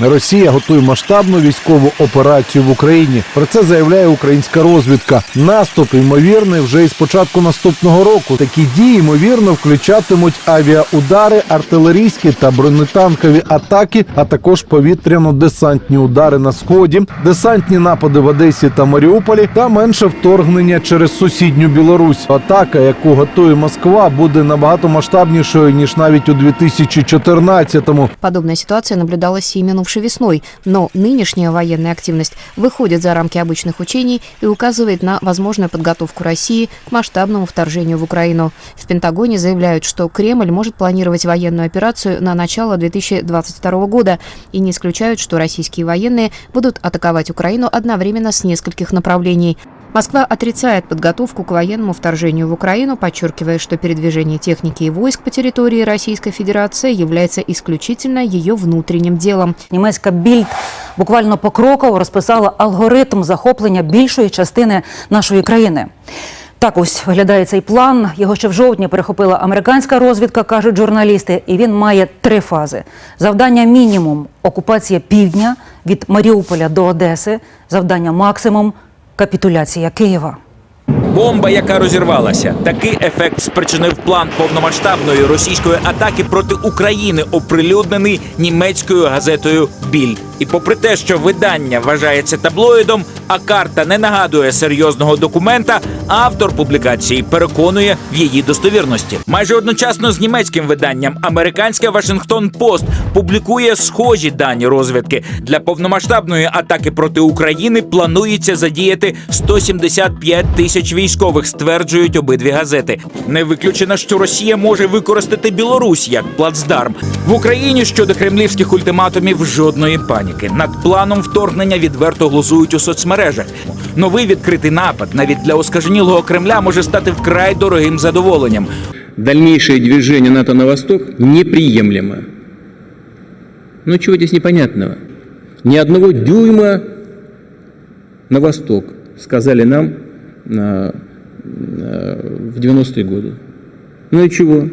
Росія готує масштабну військову операцію в Україні. Про це заявляє українська розвідка. Наступ ймовірний вже із початку наступного року. Такі дії ймовірно включатимуть авіаудари, артилерійські та бронетанкові атаки, а також повітряно-десантні удари на сході, десантні напади в Одесі та Маріуполі та менше вторгнення через сусідню Білорусь. Атака, яку готує Москва, буде набагато масштабнішою ніж навіть у 2014-му. Подобная ситуация наблюдалась и минувшей весной, но нынешняя военная активность выходит за рамки обычных учений и указывает на возможную подготовку России к масштабному вторжению в Украину. В Пентагоне заявляют, что Кремль может планировать военную операцию на начало 2022 года и не исключают, что российские военные будут атаковать Украину одновременно с нескольких направлений. Москва отрицает подготовку к военному вторжению в Украину, подчеркивая, что передвижение техники и войск по территории Российской Федерации является исключительно ее внутренним делом. Німецька більд буквально покроково розписала алгоритм захоплення більшої частини нашої країни. Так ось виглядає цей план. Його ще в жовтні перехопила американська розвідка, кажуть журналісти, і він має три фази: завдання мінімум окупація півдня від Маріуполя до Одеси, завдання максимум капітуляція Києва. Бомба, яка розірвалася. Такий ефект спричинив план повномасштабної російської атаки проти України, оприлюднений німецькою газетою Біль. І попри те, що видання вважається таблоїдом, а карта не нагадує серйозного документа, автор публікації переконує в її достовірності. Майже одночасно з німецьким виданням американське Вашингтон Пост публікує схожі дані розвідки. Для повномасштабної атаки проти України планується задіяти 175 тисяч військових, стверджують обидві газети. Не виключено, що Росія може використати Білорусь як плацдарм в Україні щодо кремлівських ультиматумів. Жодної паніки над планом вторгнення відверто глузують у соцмережах. Новий відкритий напад навіть для оскаженілого Кремля може стати вкрай дорогим задоволенням. Дальнейшее движение НАТО на восток неприемлемо. Ну чего здесь непонятного? Ни одного дюйма на восток, сказали нам на- на- в 90-е годы. Ну и чего?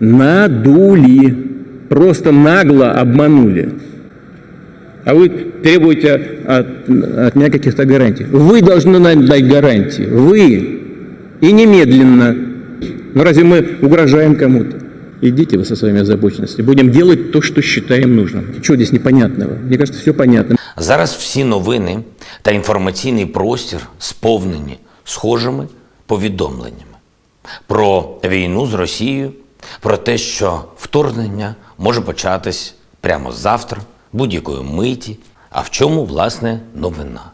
Надули. Просто нагло обманули А вы требуете от, от меня каких-то гарантий. Вы должны нам дать гарантии. Вы. И немедленно. Ну разве мы угрожаем кому-то? Идите вы со своими озабоченностями. Будем делать то, что считаем нужным. Чего здесь непонятного? Мне кажется, все понятно. Зараз всі новини та інформаційний простір сповнені схожими повідомленнями про війну з Росією, про те, що вторгнення може початись прямо завтра, будь-якої миті. А в чому власне новина?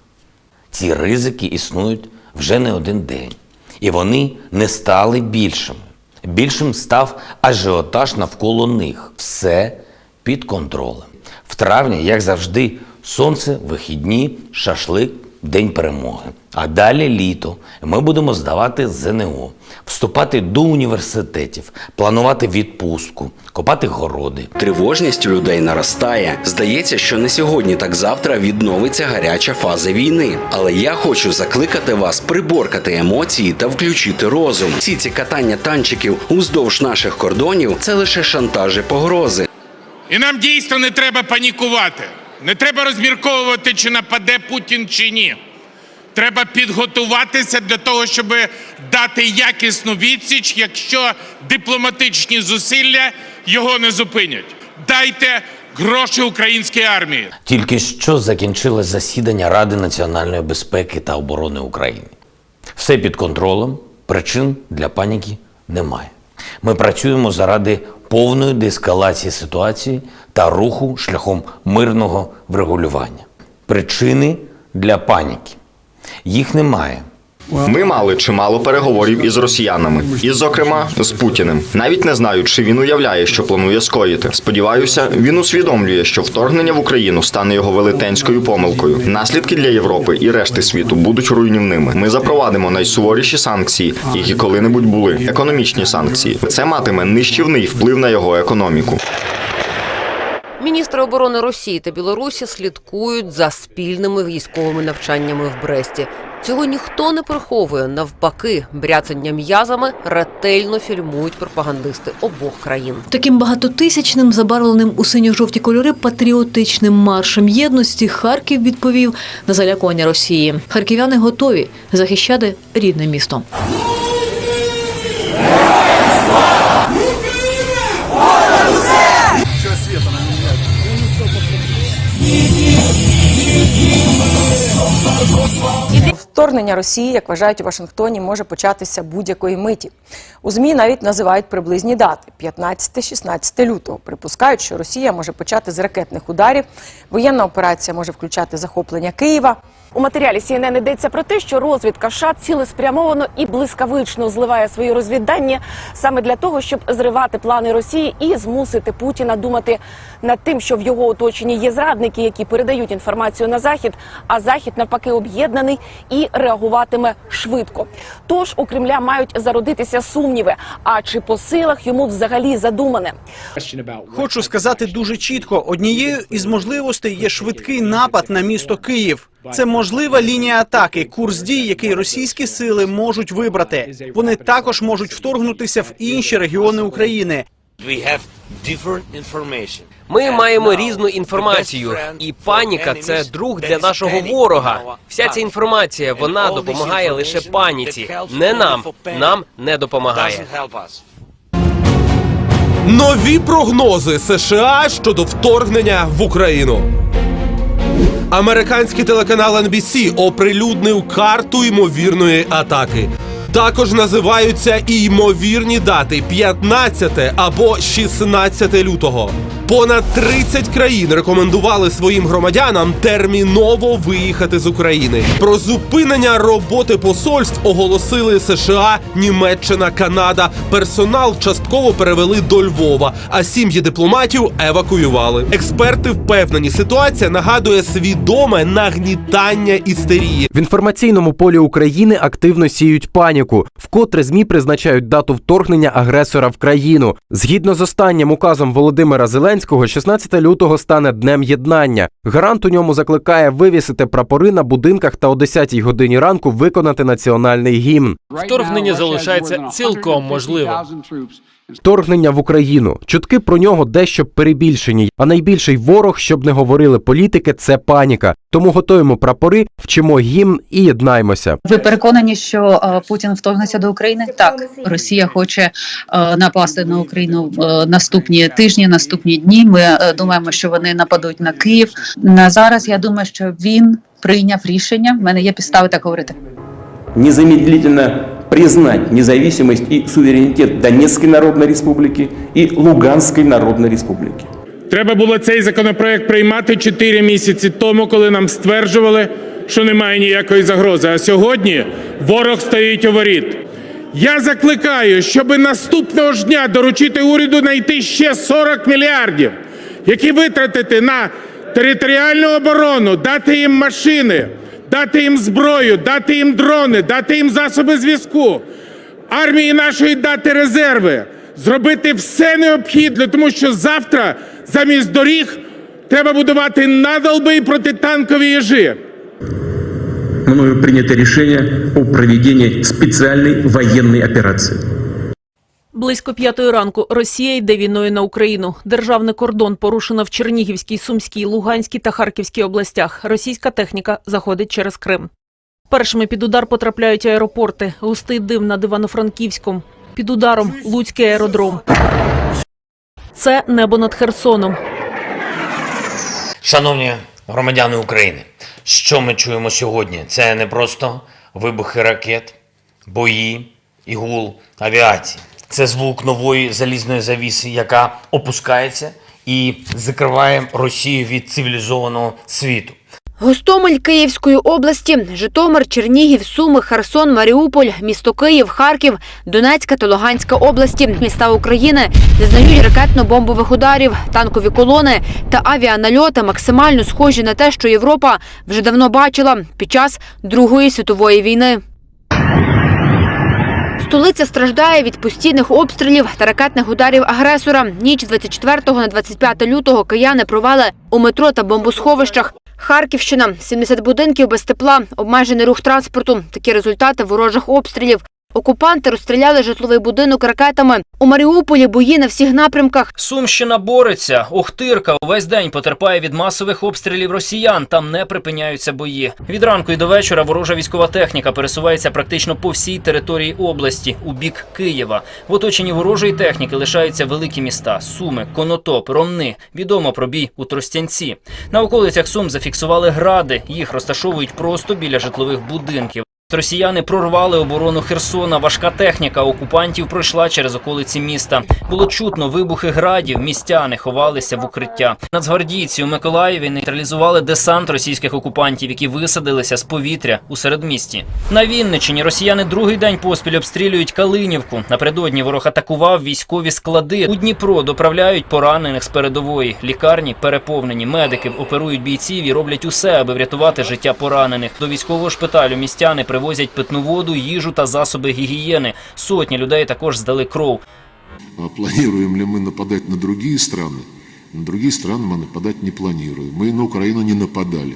Ці ризики існують вже не один день, і вони не стали більшими. Більшим став ажіотаж навколо них. Все під контролем. В травні, як завжди, сонце, вихідні, шашлик, день перемоги. А далі літо. Ми будемо здавати ЗНО, вступати до університетів, планувати відпустку, копати городи. Тривожність у людей наростає. Здається, що не сьогодні, так завтра відновиться гаряча фаза війни. Але я хочу закликати вас приборкати емоції та включити розум. Всі ці катання танчиків уздовж наших кордонів це лише шантаж і погрози. І нам дійсно не треба панікувати. Не треба розмірковувати, чи нападе Путін чи ні. Треба підготуватися для того, щоб дати якісну відсіч, якщо дипломатичні зусилля його не зупинять. Дайте гроші українській армії. Тільки що закінчилось засідання Ради національної безпеки та оборони України. Все під контролем, причин для паніки немає. Ми працюємо заради повної деескалації ситуації та руху шляхом мирного врегулювання. Причини для паніки. Їх немає. Ми мали чимало переговорів із росіянами, і, зокрема, з Путіним. Навіть не знаю, чи він уявляє, що планує скоїти. Сподіваюся, він усвідомлює, що вторгнення в Україну стане його велетенською помилкою. Наслідки для Європи і решти світу будуть руйнівними. Ми запровадимо найсуворіші санкції, які коли-небудь були. Економічні санкції. Це матиме нищівний вплив на його економіку. Міністри оборони Росії та Білорусі слідкують за спільними військовими навчаннями в Бресті. Цього ніхто не приховує. Навпаки, бряцання м'язами ретельно фільмують пропагандисти обох країн. Таким багатотисячним, забарвленим у синьо-жовті кольори патріотичним маршем єдності Харків відповів на залякування Росії. Харків'яни готові захищати рідне місто. Вторгнення Росії, як вважають у Вашингтоні, може початися будь-якої миті. У ЗМІ навіть називають приблизні дати 15-16 лютого. Припускають, що Росія може почати з ракетних ударів. Воєнна операція може включати захоплення Києва. У матеріалі CNN йдеться про те, що розвідка США цілеспрямовано і блискавично зливає свої розвіддання саме для того, щоб зривати плани Росії і змусити Путіна думати над тим, що в його оточенні є зрадники, які передають інформацію на захід, а захід навпаки об'єднаний і реагуватиме швидко. Тож у Кремля мають зародитися сумніви. А чи по силах йому взагалі задумане? Хочу сказати дуже чітко: однією із можливостей є швидкий напад на місто Київ. Це можлива лінія атаки, курс дій, який російські сили можуть вибрати. Вони також можуть вторгнутися в інші регіони України. Ми маємо різну інформацію, і паніка це друг для нашого ворога. Вся ця інформація вона допомагає лише паніці, не нам. Нам не допомагає. Нові прогнози США щодо вторгнення в Україну. Американський телеканал NBC оприлюднив карту ймовірної атаки. Також називаються і ймовірні дати 15 або 16 лютого. Понад 30 країн рекомендували своїм громадянам терміново виїхати з України. Про зупинення роботи посольств оголосили США, Німеччина, Канада. Персонал частково перевели до Львова, а сім'ї дипломатів евакуювали. Експерти впевнені, ситуація нагадує свідоме нагнітання істерії. В інформаційному полі України активно сіють паніку, вкотре змі призначають дату вторгнення агресора в країну. Згідно з останнім указом Володимира Зеленського, 16 лютого стане днем єднання. Гарант у ньому закликає вивісити прапори на будинках та о 10 годині ранку виконати національний гімн. Вторгнення залишається цілком можливим. Вторгнення в Україну. Чутки про нього дещо перебільшені. А найбільший ворог, щоб не говорили політики, це паніка. Тому готуємо прапори, вчимо гімн і єднаймося. Ви переконані, що е, Путін вторгнеться до України? Так, Росія хоче е, напасти на Україну е, наступні тижні, наступні дні. Ми е, думаємо, що вони нападуть на Київ. На зараз я думаю, що він прийняв рішення. В мене є підстави так говорити. Незамедлительно признать независимость и суверенитет Донецкой Народной Республики и Луганской Народной Республики. Треба було цей законопроект приймати 4 місяці тому, коли нам стверджували, що немає ніякої загрози. А сьогодні ворог стоїть у воріт. Я закликаю, щоб наступного ж дня доручити уряду знайти ще 40 мільярдів, які витратити на територіальну оборону, дати їм машини, дати їм зброю, дати їм дрони, дати їм засоби зв'язку, армії нашої дати резерви, зробити все необхідне, тому що завтра замість доріг треба будувати надолби і протитанкові їжі. Мною принято решение о проведении специальной военной операции. Близько п'ятої ранку Росія йде війною на Україну. Державний кордон порушено в Чернігівській, Сумській, Луганській та Харківській областях. Російська техніка заходить через Крим. Першими під удар потрапляють аеропорти. Густий дим над Івано-Франківськом. Під ударом Луцький аеродром. Це небо над Херсоном. Шановні громадяни України, що ми чуємо сьогодні? Це не просто вибухи ракет, бої і гул авіації. Це звук нової залізної завіси, яка опускається і закриває Росію від цивілізованого світу. Гостомель Київської області, Житомир, Чернігів, Суми, Херсон, Маріуполь, місто Київ, Харків, Донецька та Луганська області, міста України зазнають ракетно-бомбових ударів, танкові колони та авіанальоти максимально схожі на те, що Європа вже давно бачила під час Другої світової війни. Столиця страждає від постійних обстрілів та ракетних ударів агресора. Ніч з 24 на 25 лютого кияни провели у метро та бомбосховищах. Харківщина 70 будинків без тепла, обмежений рух транспорту. Такі результати ворожих обстрілів. Окупанти розстріляли житловий будинок ракетами. У Маріуполі бої на всіх напрямках. Сумщина бореться. Охтирка увесь день потерпає від масових обстрілів росіян. Там не припиняються бої. Від ранку і до вечора ворожа військова техніка пересувається практично по всій території області у бік Києва. В оточенні ворожої техніки лишаються великі міста: Суми, Конотоп, Ромни. Відомо про бій у Тростянці. На околицях Сум зафіксували гради. Їх розташовують просто біля житлових будинків. Росіяни прорвали оборону Херсона. Важка техніка окупантів пройшла через околиці міста. Було чутно вибухи градів. Містяни ховалися в укриття. Нацгвардійці у Миколаєві нейтралізували десант російських окупантів, які висадилися з повітря у середмісті. На Вінниччині росіяни другий день поспіль обстрілюють Калинівку. Напередодні ворог атакував військові склади. У Дніпро доправляють поранених з передової. Лікарні переповнені. Медики оперують бійців і роблять усе, аби врятувати життя поранених. До військового шпиталю містяни привозять питну воду, їжу та засоби гігієни. Сотні людей також здали кров. А Планируем ли мы нападать на другие страны? На другие страны мы нападать не планируем. Мы на Украину не нападали.